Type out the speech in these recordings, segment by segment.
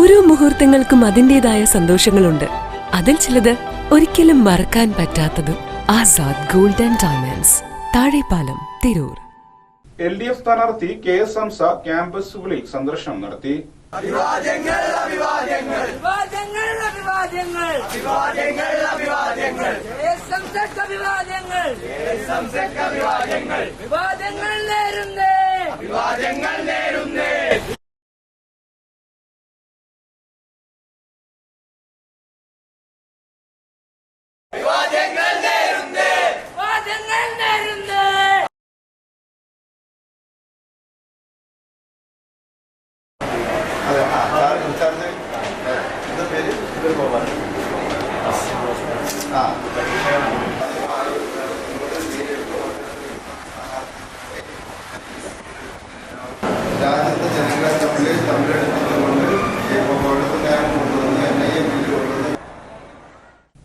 മുഹൂർത്തങ്ങൾക്കും അതിന്റെതായ സന്തോഷങ്ങളുണ്ട്. അതിൽ ചിലത് ഒരിക്കലും മറക്കാൻ പറ്റാത്തതും Azad golden and diamonds Thazhepalam Tirur. L D F സ്ഥാനാർത്ഥി കെ എസ് ഹംസ ക്യാമ്പസുകളിൽ സന്ദർശനം നടത്തി. അഭിവാദ്യങ്ങൾ അഭിവാദ്യങ്ങൾ അഭിവാദ്യങ്ങൾ. അഭിവാദ്യങ്ങൾ അഭിവാദ്യങ്ങൾ അഭിവാദ്യങ്ങൾ അഭിവാദ്യങ്ങൾ അഭിവാദ്യങ്ങൾ. വിവാദങ്ങൾ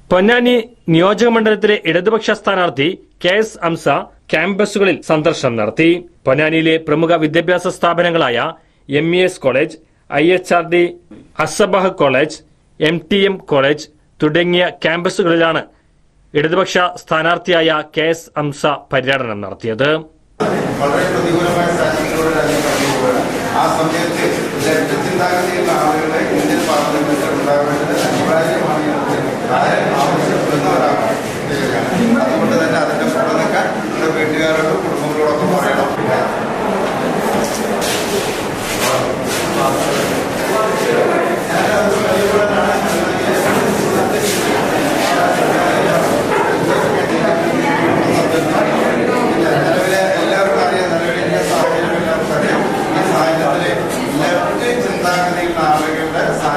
പൊന്നാനി നിയോജകമണ്ഡലത്തിലെ ഇടതുപക്ഷ സ്ഥാനാർത്ഥി കെ എസ് അംസ ക്യാമ്പസുകളിൽ സന്ദർശനം നടത്തി. പൊന്നാനിയിലെ പ്രമുഖ വിദ്യാഭ്യാസ സ്ഥാപനങ്ങളായ M E S college I H R D അസബഹ് college M T M college തുടങ്ങിയ ക്യാമ്പസുകളിലാണ് ഇടതുപക്ഷ സ്ഥാനാർത്ഥിയായ കെ എസ് അംസ പര്യടനം നടത്തിയത്.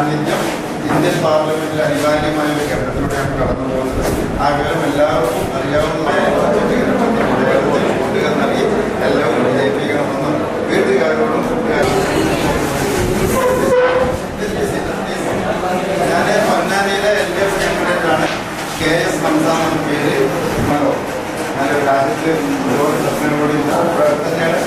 സാന്നിധ്യം ഇന്ത്യൻ പാർലമെന്റിൽ അനിവാര്യമായ ഒരു ഘട്ടത്തിലൂടെയാണ് കടന്നു പോകുന്നത് ആ വിവരം എല്ലാവർക്കും അറിയാവുന്നതായ എല്ലാവരും വിജയിപ്പിക്കണമെന്നും വീട്ടുകാരോടും ഞാൻ പൊന്നാനിയിലെ എൽ ഡി എഫ് കാൻഡിഡേറ്റാണ് കെ എസ് എന്ന പേര് മനോ ഞാൻ രാജ്യത്ത് ഒരുപാട് പ്രശ്നങ്ങളോട് തന്നെയാണ്.